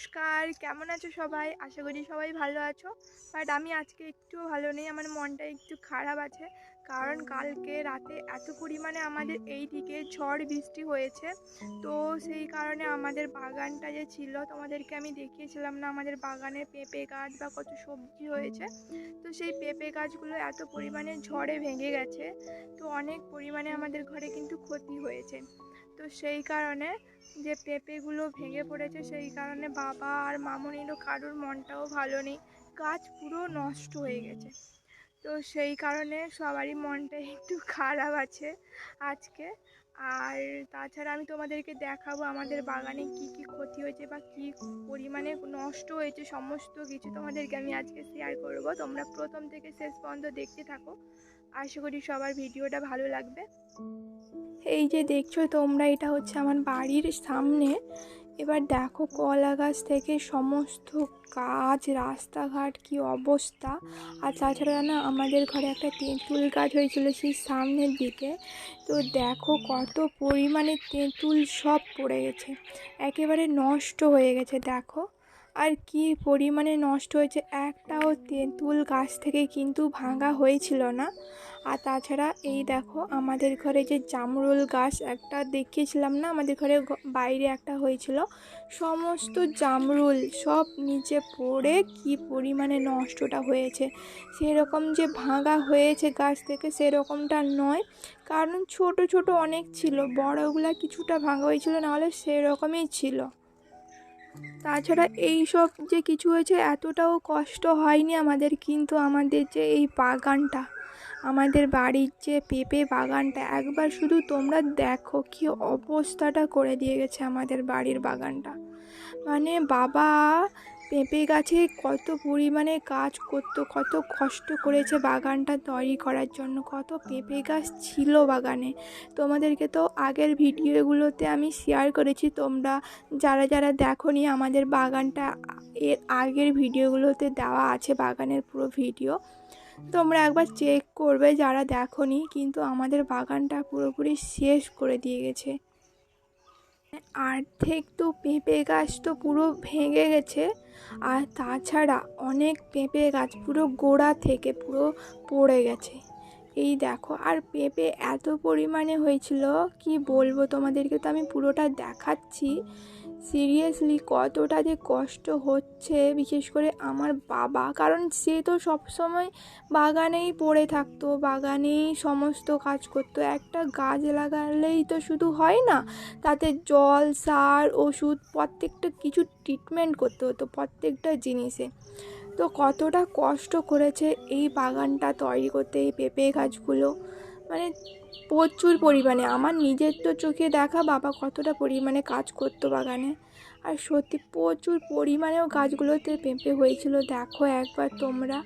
নমস্কার, কেমন আছো সবাই? আশা করি সবাই ভালো আছো। বাট আমি আজকে একটু ভালো নেই, আমার মনটা একটু খারাপ আছে। কারণ কালকে রাতে এত পরিমাণে আমাদের এই দিকে ঝড় বৃষ্টি হয়েছে। তো সেই কারণে আমাদের বাগানটা যে ছিল, তোমাদেরকে আমি দেখিয়েছিলাম না, আমাদের বাগানে পেঁপে গাছ বা কত সবজি হয়েছে। তো সেই পেঁপে গাছগুলো এত পরিমাণে ঝড়ে ভেঙে গেছে। তো অনেক পরিমাণে আমাদের ঘরে কিন্তু ক্ষতি হয়েছে। তো সেই কারণে যে পেঁপেগুলো ভেঙে পড়েছে সেই কারণে বাবা আর মামনিরও কারোর মনটাও ভালো নেই। গাছ পুরো নষ্ট হয়ে গেছে। তো সেই কারণে সবারই মনটা একটু খারাপ আছে আজকে। আর তাছাড়া আমি তোমাদেরকে দেখাবো আমাদের বাগানে কি কি ক্ষতি হয়েছে বা কি পরিমাণে নষ্ট হয়েছে, সমস্ত কিছু তোমাদেরকে আমি আজকে শেয়ার করব। তোমরা প্রথম থেকে শেষ পর্যন্ত দেখতে থাকো। আশা করি সবার ভিডিওটা ভালো লাগবে। এই যে দেখছ তোমরা, এটা হচ্ছে আমার বাড়ির সামনে। এবার দেখো কলা গাছ থেকে সমস্ত গাছ, রাস্তাঘাট কি অবস্থা। আর তাছাড়া না আমাদের ঘরে একটা তেঁতুল গাছ হয়েছিল সেই সামনের দিকে। তো দেখো কত পরিমাণে তেঁতুল সব পড়ে গেছে। একেবারে নষ্ট হয়ে গেছে, দেখো। আর কি পরিমাণে নষ্ট হয়েছে, একটাও তেঁতুল গাছ থেকে কিন্তু ভাঙা হয়েছিল না। আর তাছাড়া এই দেখো আমাদের ঘরে যে জামরুল গাছ একটা দেখিয়েছিলাম না? আমাদের ঘরে বাইরে একটা হয়েছিল। সমস্ত জামরুল সব নিচে পড়ে কি পরিমাণে নষ্টটা হয়েছে। সেরকম যে ভাঙা হয়েছে গাছ থেকে সেরকমটা নয়। কারণ ছোট ছোট অনেক ছিল। বড়গুলা কিছুটা ভাঙা হয়েছিল, নাহলে সেরকমই ছিল। তাছাড়া এই সব যে কিছু হয়েছে, এতটাও কষ্ট হয়নি আমাদের, কিন্তু আমাদের যে এই বাগানটা। আমাদের বাড়ির যে পেঁপে বাগানটা, একবার শুধু তোমরা দেখো কি অবস্থাটা করে দিয়ে গেছে আমাদের বাড়ির বাগানটা। মানে বাবা, পেঁপে গাছে কত পরিমাণে কাজ করতো, কত কষ্ট করেছে বাগানটা তৈরি করার জন্য, কত পেঁপে গাছ ছিল বাগানে। তোমাদেরকে তো আগের ভিডিওগুলোতে আমি শেয়ার করেছি, তোমরা যারা যারা দেখোনি আমাদের বাগানটা, এর আগের ভিডিওগুলোতে দেওয়া আছে বাগানের পুরো ভিডিও। তোমরা একবার চেক করবে যারা দেখোনি, কিন্তু আমাদের বাগানটা পুরোপুরি শেষ করে দিয়ে গেছে। আর্ধেক তো পেঁপে গাছ তো পুরো ভেঙে গেছে, আর তাছাড়া অনেক পেঁপে গাছ পুরো গোড়া থেকে পুরো পড়ে গেছে। এই দেখো, আর পেঁপে এত পরিমাণে হয়েছিল, কি বলব তোমাদেরকে? তো আমি পুরোটা দেখাচ্ছি। সিরিয়াসলি কতটা যে কষ্ট হচ্ছে, বিশেষ করে আমার বাবা। কারণ সে তো সবসময় বাগানেই পড়ে থাকতো, বাগানেই সমস্ত কাজ করতো। একটা গাছ লাগালেই তো শুধু হয় না, তাতে জল, সার, ওষুধ, প্রত্যেকটা কিছু ট্রিটমেন্ট করতে হতো প্রত্যেকটা জিনিসে। তো কতটা কষ্ট করেছে এই বাগানটা তৈরি করতে, এই পেঁপে গাছগুলো। মানে প্রচুর পরিমাণে। আমার নিজের তো চোখে দেখা বাবা কতটা পরিমাণে কাজ করতো বাগানে। আর সত্যি প্রচুর পরিমাণেও গাছগুলোতে পেঁপে হয়েছিল। দেখো একবার তোমরা।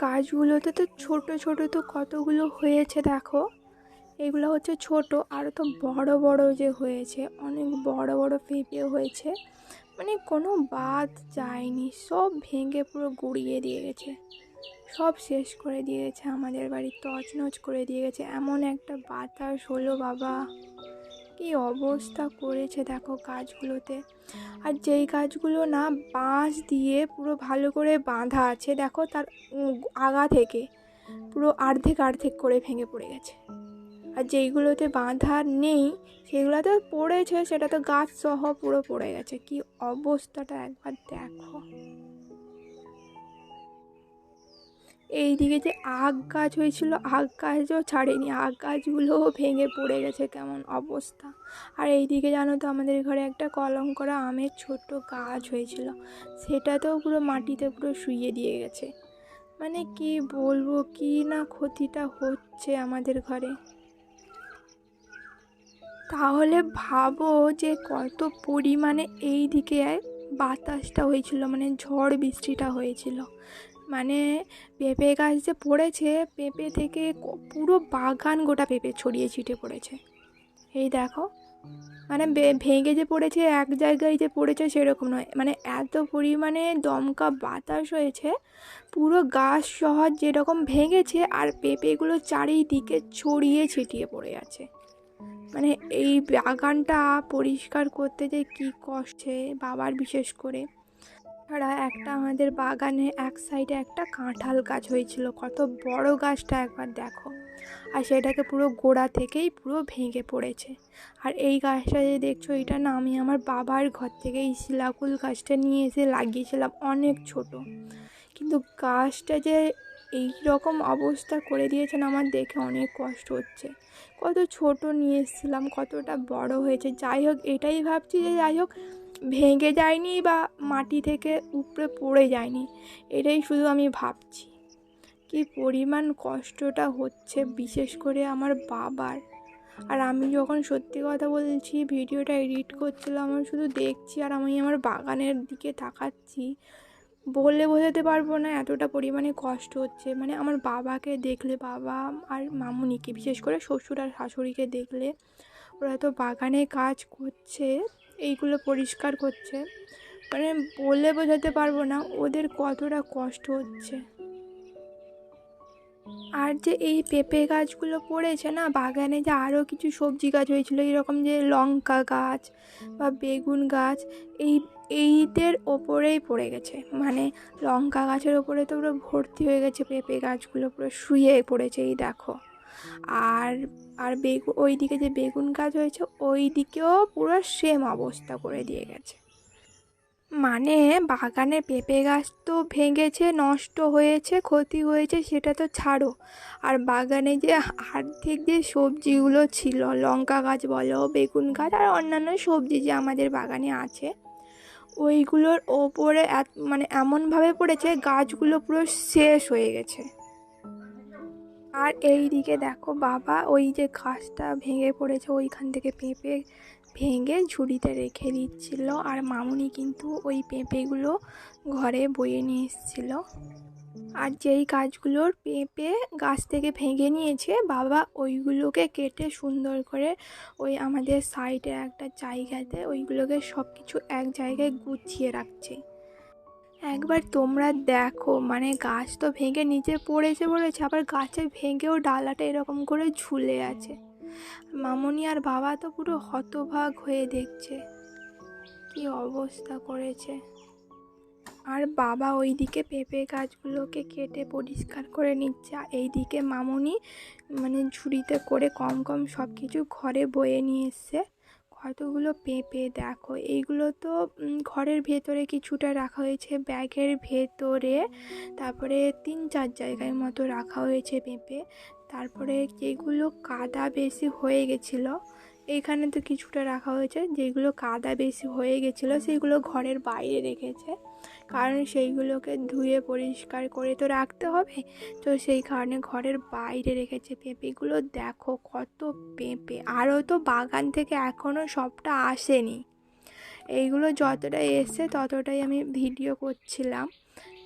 গাছগুলোতে তো ছোট ছোট তো কতগুলো হয়েছে দেখো। এগুলো হচ্ছে ছোট আরও তো বড় বড় যে হয়েছে, অনেক বড় বড় পেঁপে হয়েছে। মানে কোনো বাদ যায়নি, সব ভেঙে পুরো গুড়িয়ে দিয়ে গেছে। সব শেষ করে দিয়ে গেছে আমাদের বাড়ি তছনছ করে দিয়ে গেছে এমন একটা বাতাস হলো বাবা। কি অবস্থা করেছে দেখো গাছগুলোতে। আর যেই গাছগুলো না বাঁশ দিয়ে পুরো ভালো করে বাঁধা আছে, দেখো তার আগা থেকে পুরো অর্ধেক অর্ধেক করে ভেঙে পড়ে গেছে। আর যেইগুলোতে বাঁধা নেই, সেগুলোতে পড়েছে, সেটা তো গাছ সহ পুরো পড়ে গেছে। কি অবস্থাটা একবার দেখো। এইদিকে যে আগ গাছ হয়েছিল আগ গাছও ছাড়েনি। আগ গাছগুলোও ভেঙে পড়ে গেছে, কেমন অবস্থা। আর এই দিকে জানো তো, আমাদের ঘরে একটা কলম করা আমের ছোট্ট গাছ হয়েছিল। সেটাতেও পুরো মাটিতে পুরো শুইয়ে দিয়ে গেছে। মানে কি বলব, কি না ক্ষতিটা হচ্ছে আমাদের ঘরে। তাহলে ভাবো যে কত পরিমাণে এই দিকে বাতাসটা হয়েছিল মানে ঝড় বৃষ্টিটা হয়েছিল। মানে পেঁপে গাছ যে পড়েছে, পেঁপে থেকে পুরো বাগান গোটা পেঁপে ছড়িয়ে ছিটে পড়েছে। এই দেখো মানে ভেঙে যে পড়েছে, এক জায়গায় যে পড়েছে সেরকম নয়। মানে এত পরিমাণে দমকা বাতাস হয়েছে, পুরো গাছ শহর যেরকম ভেঙেছে আর পেঁপেগুলো চারিদিকে ছড়িয়ে ছিটিয়ে পড়ে আছে। মানে এই বাগানটা পরিষ্কার করতে যে কী কষ্টে বাবার বিশেষ করে। ছাড়া একটা আমাদের বাগানে এক সাইডে একটা কাঁঠাল গাছ হয়েছিল। কত বড় গাছটা একবার দেখো। আর সেটাকে পুরো গোড়া থেকেই পুরো ভেঙে পড়েছে। আর এই গাছটা যে দেখছ, এটা না আমি আমার বাবার ঘর থেকে এই শিলাকুল গাছটা নিয়ে এসে লাগিয়েছিলাম, অনেক ছোট। কিন্তু গাছটা যে এই রকম অবস্থা করে দিয়েছেন আমার দেখে অনেক কষ্ট হচ্ছে। কত ছোট নিয়ে এসেছিলাম, কতটা বড় হয়েছে। যাই হোক, এটাই ভাবছি যে যাই হোক ভেঙে যায়নি বা মাটি থেকে উপরে পড়ে যায়নি, এটাই শুধু আমি ভাবছি। কি পরিমাণ কষ্টটা হচ্ছে বিশেষ করে আমার বাবার। আর আমি যখন সত্যি কথা বলছি, ভিডিওটা এডিট করছিলাম, আমি শুধু দেখছি আর আমি আমার বাগানের দিকে তাকাচ্ছি। বলে বোঝাতে পারব না এতটা পরিমাণে কষ্ট হচ্ছে। মানে আমার বাবাকে দেখলে, বাবা আর মামুনিকে, বিশেষ করে শ্বশুর আর শাশুড়িকে দেখলে, ওরা তো বাগানে কাজ করছে। এইগুলো পরিষ্কার করছে। মানে বলে বোঝাতে পারব না, ওদের কতটা কষ্ট হচ্ছে। আর যে এই পেঁপে গাছগুলো পড়েছে না, বাগানে যে আরও কিছু সবজি গাছ হয়েছিল, এরকম যে লঙ্কা গাছ বা বেগুন গাছ, এই, এইদের ওপরেই পড়ে গেছে। মানে লঙ্কা গাছের ওপরে তো পুরো ভর্তি হয়ে গেছে পেঁপে গাছগুলো, পুরো শুয়ে পড়েছে, এই দেখো। আর আর বেগু ওই দিকে যে বেগুন গাছ হয়েছে ওই দিকেও পুরো সেম অবস্থা করে দিয়ে গেছে। মানে বাগানে পেঁপে গাছ তো ভেঙেছে, নষ্ট হয়েছে, ক্ষতি হয়েছে, সেটা তো ছাড়ো। আর বাগানে যে আর্থিক যে সবজিগুলো ছিল, লঙ্কা গাছ বলো, বেগুন গাছ আর অন্যান্য সবজি যে আমাদের বাগানে আছে, ওইগুলোর ওপরে মানে এমনভাবে পড়েছে, গাছগুলো পুরো শেষ হয়ে গেছে। আর এই দিকে দেখো বাবা, ওই যে ঘাসটা ভেঙে পড়েছে, ওইখান থেকে পেঁপে ভেঙে ঝুড়িতে রেখে দিচ্ছিল। আর মামুনি কিন্তু ওই পেঁপেগুলো ঘরে বয়ে নিয়ে এসেছিল। আর যেই গাছগুলোর পেঁপে গাছ থেকে ভেঙে নিয়েছে, বাবা ওইগুলোকে কেটে সুন্দর করে ওই আমাদের সাইডে একটা জায়গাতে ওইগুলোকে সব কিছু এক জায়গায় গুছিয়ে রাখছে। একবার তোমরা দেখো মানে গাছ তো ভেঙে নিচে পড়েছে পড়েছে আবার গাছে ভেঙেও ডালাটা এরকম করে ঝুলে আছে। মামনি আর বাবা তো পুরো হতভাগ হয়ে দেখছে। কি অবস্থা করেছে। আর বাবা ওইদিকে পেঁপে গাছগুলোকে কেটে পরিষ্কার করে নিচ্ছে, আর এইদিকে মামনি মানে ঝুড়িতে করে কম কম সব কিছু ঘরে বয়ে নিয়ে এসছে। কতগুলো পেঁপে, দেখো, এইগুলো তো ঘরের ভেতরে কিছুটা রাখা হয়েছে, ব্যাগের ভেতরে, তারপরে তিন চার জায়গায় মতো রাখা হয়েছে পেঁপে, তারপরে যেগুলো কাদা বেশি হয়ে গেছিল, এখানে তো কিছুটা রাখা হয়েছে, যেগুলো কাদা বেশি হয়ে গেছিল, সেগুলো ঘরের বাইরে রেখেছে। কারণ সেইগুলোকে ধুয়ে পরিষ্কার করে তো রাখতে হবে। তো সেই কারণে ঘরের বাইরে রেখেছে পেঁপেগুলো। দেখো কত পেঁপে। আরও তো বাগান থেকে এখনও সবটা আসেনি। এইগুলো যতটা এসছে ততটাই আমি ভিডিও করছিলাম।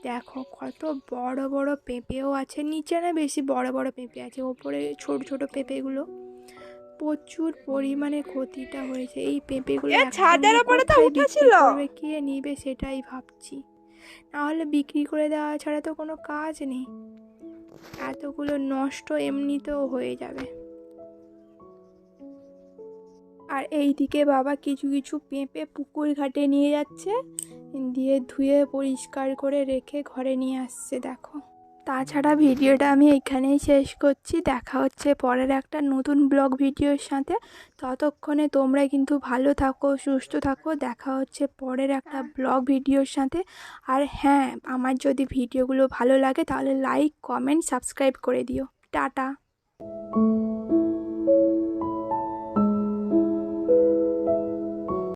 দেখো কত বড় বড় পেঁপেও আছে। নিচে না বেশি বড় বড় পেঁপে আছে। ওপরে ছোট ছোট পেঁপেগুলো। প্রচুর পরিমাণে ক্ষতিটা হয়েছে। এই পেঁপেগুলো ছাদের ওপরে তো উঠেছিল। কে নিবে সেটাই ভাবছি। না হলে বিক্রি করে দেওয়া ছাড়া তো কোনো কাজ নেই। এতগুলো নষ্ট এমনিতেও হয়ে যাবে। আর এই দিকে বাবা কিছু কিছু পেঁপে পুকুর ঘাটে নিয়ে যাচ্ছে। দিয়ে ধুয়ে পরিষ্কার করে রেখে ঘরে নিয়ে আসছে দেখো। তাছাড়া ভিডিওটা আমি এখানেই শেষ করছি। দেখা হচ্ছে পরের একটা নতুন ব্লগ ভিডিওর সাথে। ততক্ষণে তোমরা কিন্তু ভালো থাকো সুস্থ থাকো। দেখা হচ্ছে পরের একটা ব্লগ ভিডিওর সাথে। আর হ্যাঁ আমার যদি ভিডিওগুলো ভালো লাগে তাহলে লাইক কমেন্ট সাবস্ক্রাইব করে দিও। টাটা।